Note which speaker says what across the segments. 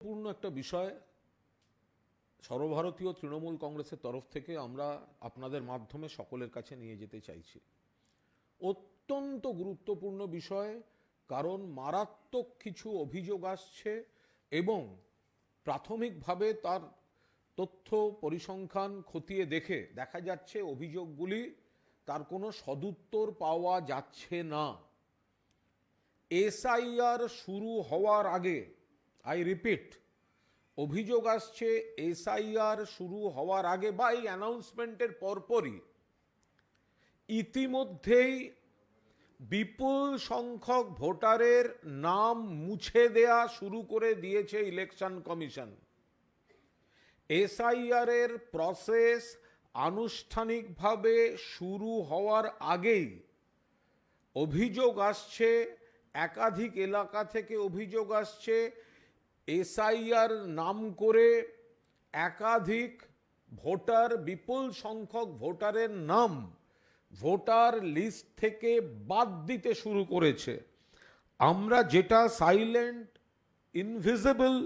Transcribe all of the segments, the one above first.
Speaker 1: পূর্ণ একটা বিষয়, সর্বভারতীয় তৃণমূল কংগ্রেসের তরফ থেকে আমরা আপনাদের মাধ্যমে সকলের কাছে নিয়ে যেতে চাইছি। অত্যন্ত গুরুত্বপূর্ণ বিষয়, কারণ মারাত্মক কিছু অভিযোগ আসছে এবং প্রাথমিকভাবে তার তথ্য পরিসংখ্যান খতিয়ে দেখে দেখা যাচ্ছে অভিযোগগুলি তার কোনো সদুত্তর পাওয়া যাচ্ছে না। এসআইআর শুরু হওয়ার আগে আই রিপিট অভিযোগ আসছে, এসআইআর শুরু হওয়ার আগে বা এই অ্যানাউন্সমেন্টের পরপরই ইতিমধ্যেই বিপুল সংখ্যক ভোটারের নাম মুছে দেয়া শুরু করে দিয়েছে ইলেকশন কমিশন। এসআইআর এর প্রসেস আনুষ্ঠানিকভাবে শুরু হওয়ার আগেই অভিযোগ আসছে, একাধিক এলাকা থেকে অভিযোগ আসছে এসআইআর নাম করে একাধিক ভোটার, বিপুল সংখ্যক ভোটারের নাম ভোটার লিস্ট থেকে বাদ দিতে শুরু করেছে। আমরা যেটা সাইলেন্ট ইনভিজিবল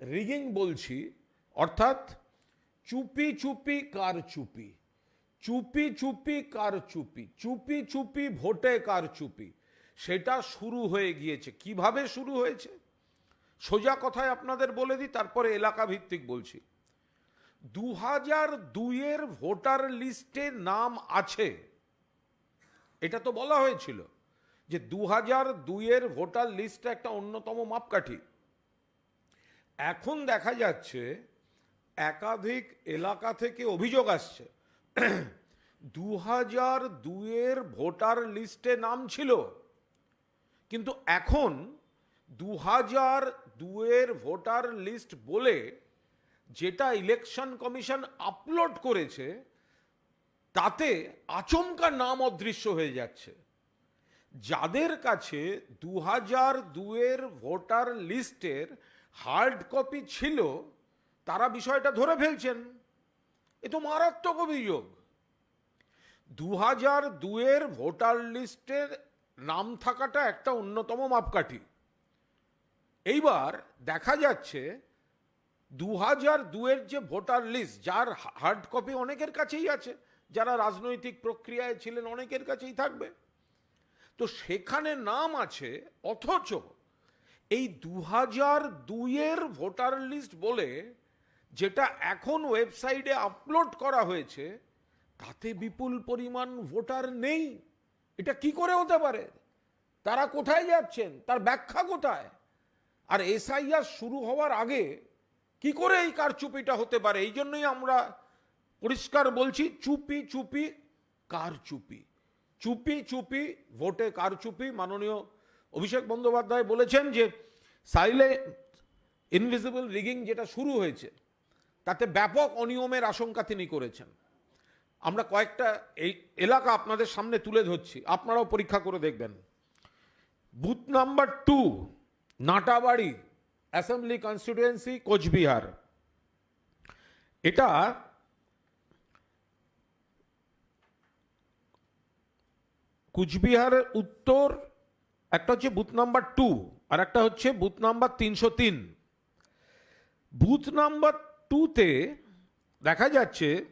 Speaker 1: রিগিং বলছি, অর্থাৎ চুপি চুপি কার চুপি চুপি চুপি কার চুপি চুপি চুপি ভোটে কার চুপি, সেটা শুরু হয়ে গিয়েছে। কীভাবে শুরু হয়েছে? সোজা কথায় আপনাদের বলে দিই, তারপরে এলাকা ভিত্তিক বলছি। দু হাজার দুইয়ের ভোটার লিস্টে নাম আছে। এটা তো বলা হয়েছিল যে দু হাজার দুইয়ের ভোটার লিস্ট একটা অন্যতম মাপকাঠি। এখন দেখা যাচ্ছে একাধিক এলাকা থেকে অভিযোগ আসছে। দু হাজার দুইয়ের ভোটার লিস্টে নাম ছিল। কিন্তু এখন দু হাজার দুয়ের ভোটার লিস্ট বলে যেটা ইলেকশন কমিশন আপলোড করেছে, তাতে আচমকা নাম অদৃশ্য হয়ে যাচ্ছে। যাদের কাছে দু হাজার দুয়ের ভোটার লিস্টের হার্ড কপি ছিল, তারা বিষয়টা ধরে ফেলছেন। এ তো মারাত্মক অভিযোগ। দু হাজার দুয়ের ভোটার লিস্টের নাম থাকাটা একটা অন্যতম মাপকাঠি। এইবার দেখা যাচ্ছে দু হাজার দুয়ের যে ভোটার লিস্ট, যার হার্ড কপি অনেকের কাছেই আছে, যারা রাজনৈতিক প্রক্রিয়ায় ছিলেন অনেকের কাছেই থাকবে। তো সেখানে নাম আছে, অথচ এই দু হাজার দুইয়ের ভোটার লিস্ট বলে যেটা এখন ওয়েবসাইটে আপলোড করা হয়েছে, তাতে বিপুল পরিমাণ ভোটার নেই। এটা কি করে হতে পারে? তারা কোথায় যাচ্ছেন? তার ব্যাখ্যা কোথায়? আর এসআইআর শুরু হওয়ার আগে কি করে এই কারচুপিটা হতে পারে? এই জন্যই আমরা পরিষ্কার বলছি, চুপি চুপি, কারচুপি। চুপি চুপি, ভোটে কারচুপি। মাননীয় অভিষেক বন্দ্যোপাধ্যায় বলেছেন যে, সাইলে ইনভিজিবল রিগিং যেটা শুরু হয়েছে, তাতে ব্যাপক অনিয়মের আশঙ্কা তিনি করেছেন। আমরা কয়েকটা এই এলাকা আপনাদের সামনে তুলে ধরছি, আপনারাও পরীক্ষা করে দেখবেন। Booth number two Natabari, assembly constituency, Cooch Behar. এটা কুচবিহারের উত্তর, একটা হচ্ছে বুথ নাম্বার টু, আর একটা হচ্ছে বুথ নাম্বার তিনশো তিন। বুথ নাম্বার টুতে দেখা যাচ্ছে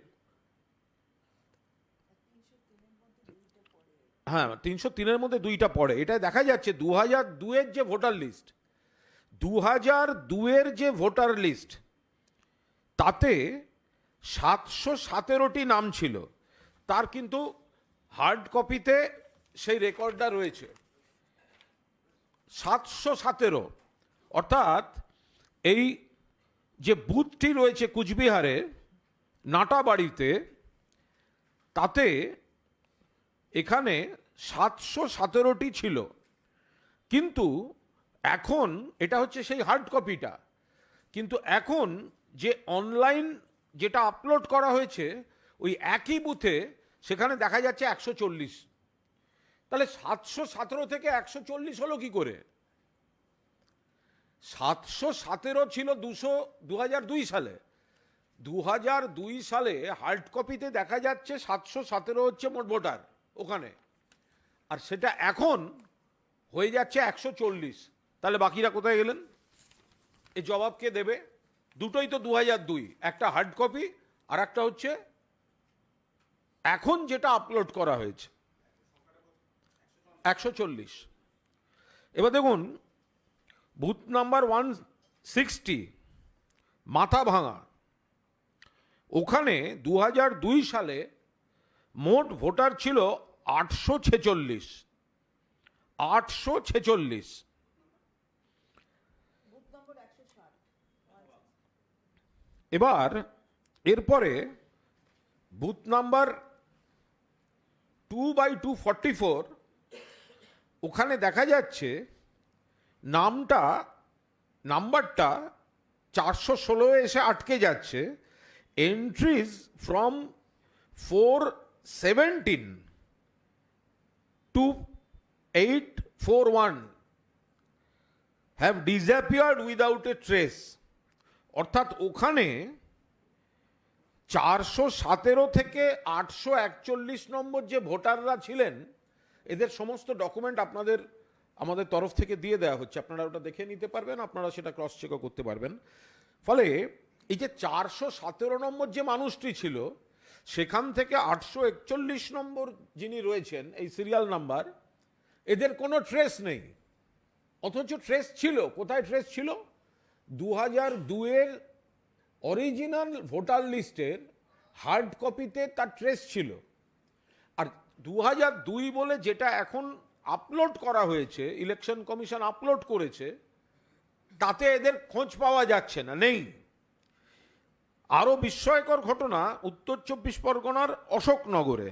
Speaker 1: হ্যাঁ তিনশো তিনের মধ্যে দুইটা পড়ে। এটা দেখা যাচ্ছে দু হাজার দুয়ের যে ভোটার লিস্ট দু হাজার দুয়ের যে ভোটার লিস্ট, তাতে সাতশো সতেরোটি নাম ছিল। তার কিন্তু হার্ড কপিতে সেই রেকর্ডটা রয়েছে। সাতশো সতেরো, অর্থাৎ এই যে বুথটি রয়েছে কুচবিহারে, নাটাবাড়িতে, তাতে এখানে সাতশো সতেরোটি ছিল। কিন্তু এখন এটা হচ্ছে সেই হার্ড কপিটা কিন্তু এখন যে অনলাইন যেটা আপলোড করা হয়েছে, ওই একই বুথে সেখানে দেখা যাচ্ছে একশো চল্লিশ। তাহলে সাতশো সতেরো থেকে একশো চল্লিশ হলো কি করে? সাতশো সতেরো ছিল দুশো দু দুই সালে। দু দুই সালে হার্ড কপিতে দেখা যাচ্ছে সাতশো সতেরো হচ্ছে মোট ভোটার ওখানে। আর সেটা এখন হয়ে যাচ্ছে একশো চল্লিশ। তাহলে বাকিরা কোথায় গেলেন? এই জবাব কে দেবে? দুটোই তো দু দুই। একটা হার্ড কপি আর একটা হচ্ছে এখন যেটা আপলোড করা হয়েছে। একশো চল্লিশ। এবার দেখুন বুথ নাম্বার ওয়ান সিক্সটি মাথা ভাঙা। ওখানে দু সালে মোট ভোটার ছিল আটশো ছেচল্লিশ। আটশো ছেচল্লিশ। এবার, এরপরে booth number two by two forty four, ওখানে দেখা যাচ্ছে নামটা, নাম্বারটা চারশো ষোলো এসে আটকে যাচ্ছে। Entries from four seventeen to eight four one have disappeared without a trace অর্থাৎ ওখানে চারশো সতেরো থেকে আটশো একচল্লিশ নম্বর যে ভোটাররা ছিলেন, এদের সমস্ত ডকুমেন্ট আপনাদের, আমাদের তরফ থেকে দিয়ে দেওয়া হচ্ছে। আপনারা ওটা দেখে নিতে পারবেন, আপনারা সেটা ক্রস চেকও করতে পারবেন। ফলে এই যে চারশো সতেরো নম্বর যে মানুষটি ছিল সেখান থেকে আটশো একচল্লিশ নম্বর যিনি রয়েছেন, এই সিরিয়াল নাম্বার এদের কোনো ট্রেস নেই। অথচ ট্রেস ছিল। কোথায় ট্রেস ছিল? দু হাজার দুয়ের অরিজিনাল ভোটার লিস্টের হার্ড কপিতে তার ট্রেস ছিল। আর দু হাজার দুই বলে যেটা এখন আপলোড করা হয়েছে ইলেকশন কমিশন আপলোড করেছে, তাতে এদের খোঁজ পাওয়া যাচ্ছে না, নেই। আরও বিস্ময়কর ঘটনা উত্তর চব্বিশ পরগনার অশোকনগরে।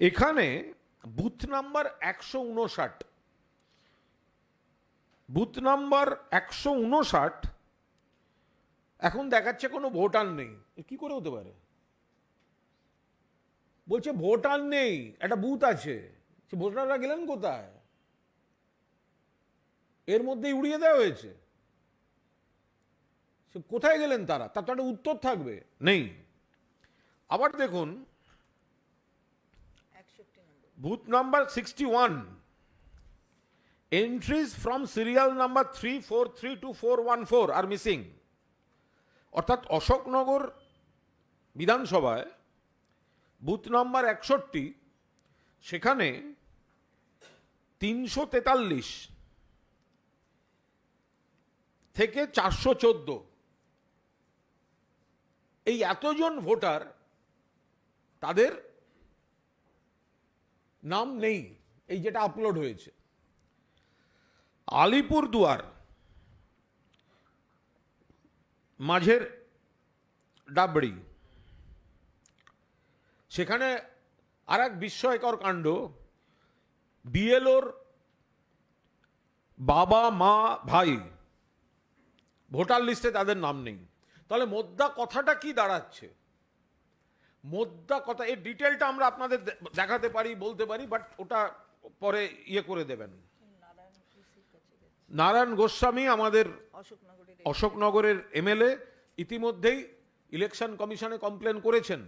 Speaker 1: এখানে বুথ নাম্বার একশো উনষাট। বুথ নাম্বার একশো উনষাট, এখন দেখাচ্ছে কোনো ভোটার নেই। কি করে হতে পারে? বলছে ভোটার নেই, একটা বুথ আছে। ভোটাররা গেলেন কোথায়? এর মধ্যেই উড়িয়ে দেওয়া হয়েছে। সে কোথায় গেলেন তারা? তার তো একটা উত্তর থাকবে। নেই। আবার দেখুন booth number sixty one. Entries from serial number three four three two four one four are missing. অর্থাৎ অশোকনগর বিধানসভায় বুথ নাম্বার একষট্টি সেখানে তিনশো তেতাল্লিশ থেকে চারশো চোদ্দ এই এতজন ভোটার, তাদের নাম নেই, এই যেটা আপলোড হয়েছে। আলিপুর দুয়ার, মাঝের ডাবড়ি। সেখানে আর এক বিস্ময়কর কাণ্ড, বিএলওর বাবা, মা, ভাই, ভোটার লিস্টে তাদের নাম নেই। তাহলে মোদ্দা কথাটা কি দাঁড়াচ্ছে? মোদ্দা কথা এই ডিটেলটা আমরা আপনাদের দেখাতে পারি বলতে পারি বাট ওটা পরে ইয়ে করে দেবেন। নারায়ণ গোস্বামী আমাদের অশোকনগরের এমএলএ। ইতিমধ্যেই ইলেকশন কমিশনে কমপ্লেন করেছেন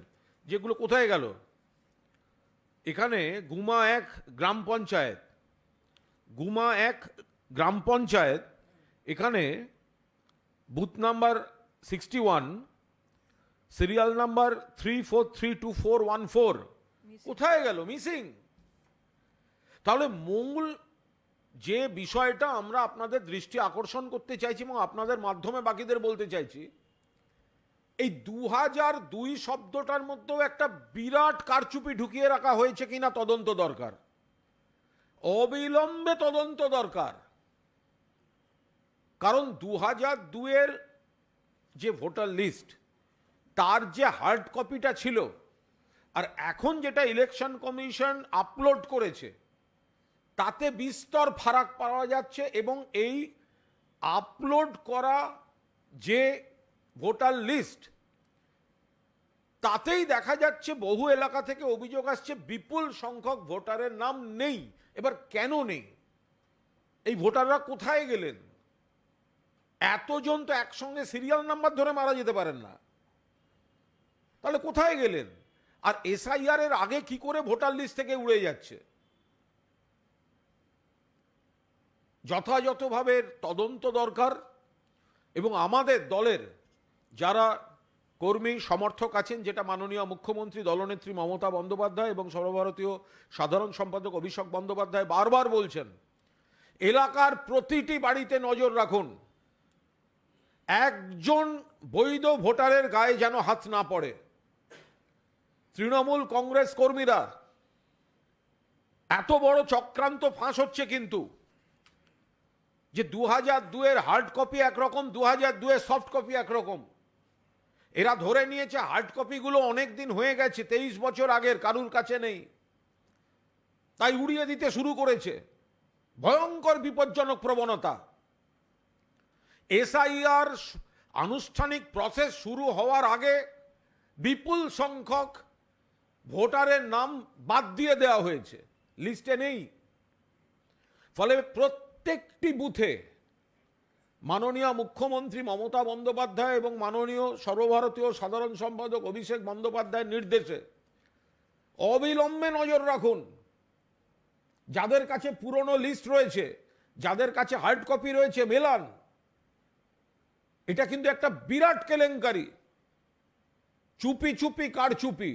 Speaker 1: যেগুলো কোথায় গেল? এখানে গুমা এক গ্রাম পঞ্চায়েত গুমা এক গ্রাম পঞ্চায়েত এখানে booth number sixty one serial number three four three two four one four কোথায় গেল? মিসিং তাহলে মূল যে বিষয়টা আমরা আপনাদের দৃষ্টি আকর্ষণ করতে চাইছি এবং আপনাদের মাধ্যমে বাকিদের বলতে চাইছি এই দু হাজার দুই শব্দটার মধ্যেও একটা বিরাট কারচুপি ঢুকিয়ে রাখা হয়েছে কিনা তদন্ত দরকার। অবিলম্বে তদন্ত দরকার। কারণ দু হাজার দুয়ের যে ভোটার লিস্ট, তার যে হার্ড কপিটা ছিল, আর এখন যেটা ইলেকশন কমিশন আপলোড করেছে, তাতে বিস্তর ফারাক পাওয়া যাচ্ছে এবং এই আপলোড করা যে ভোটার লিস্ট, তাতেই দেখা যাচ্ছে বহু এলাকা থেকে অভিযোগ আসছে বিপুল সংখ্যক ভোটারের নাম নেই। এবার কেন নেই? এই ভোটাররা কোথায় গেলেন? এতজন তো একসঙ্গে সিরিয়াল নাম্বার ধরে মারা যেতে পারেন না। তাহলে কোথায় গেলেন? আর এসআইআর এর আগে কি করে ভোটার লিস্ট থেকে উড়ে যাচ্ছে? যথাযথভাবে তদন্ত দরকার এবং আমাদের দলের যারা কর্মী, সমর্থক আছেন, যেটা মাননীয় মুখ্যমন্ত্রী দলনেত্রী মমতা বন্দ্যোপাধ্যায় এবং সর্বভারতীয় সাধারণ সম্পাদক অভিষেক বন্দ্যোপাধ্যায় বারবার বলছেন, এলাকার প্রতিটি বাড়িতে নজর রাখুন। একজন বৈধ ভোটারের গায়ে যেন হাত না পড়ে। তৃণমূল কংগ্রেস কর্মীরা, এত বড় চক্রান্ত ফাঁস হচ্ছে কিন্তু যে দু হাজার দুয়ের হার্ড কপি একরকম দু হাজার দুয়ের সফট কপি একরকম। এরা ধরে নিয়েছে হার্ড কপিগুলো অনেক দিন হয়ে গেছে, তেইশ বছর আগের, কারুর কাছে নেই। তাই উড়িয়ে দিতে শুরু করেছে। ভয়ঙ্কর বিপজ্জনক প্রবণতা। এসআইআর আনুষ্ঠানিক প্রসেস শুরু হওয়ার আগে বিপুল সংখ্যক ভোটারের নাম বাদ দিয়ে দেওয়া হয়েছে। লিস্টে নেই। ফলে প্রত্যেকটি বুথে মাননীয় মুখ্যমন্ত্রী মমতা বন্দ্যোপাধ্যায় এবং মাননীয় সর্বভারতীয় সাধারণ সম্পাদক অভিষেক বন্দ্যোপাধ্যায়ের নির্দেশে অবিলম্বে নজর রাখুন। যাদের কাছে পুরনো লিস্ট রয়েছে, যাদের কাছে হার্ড কপি রয়েছে, মেলান। এটা কিন্তু একটা বিরাট কেলেঙ্কারি। চুপি চুপি কার চুপি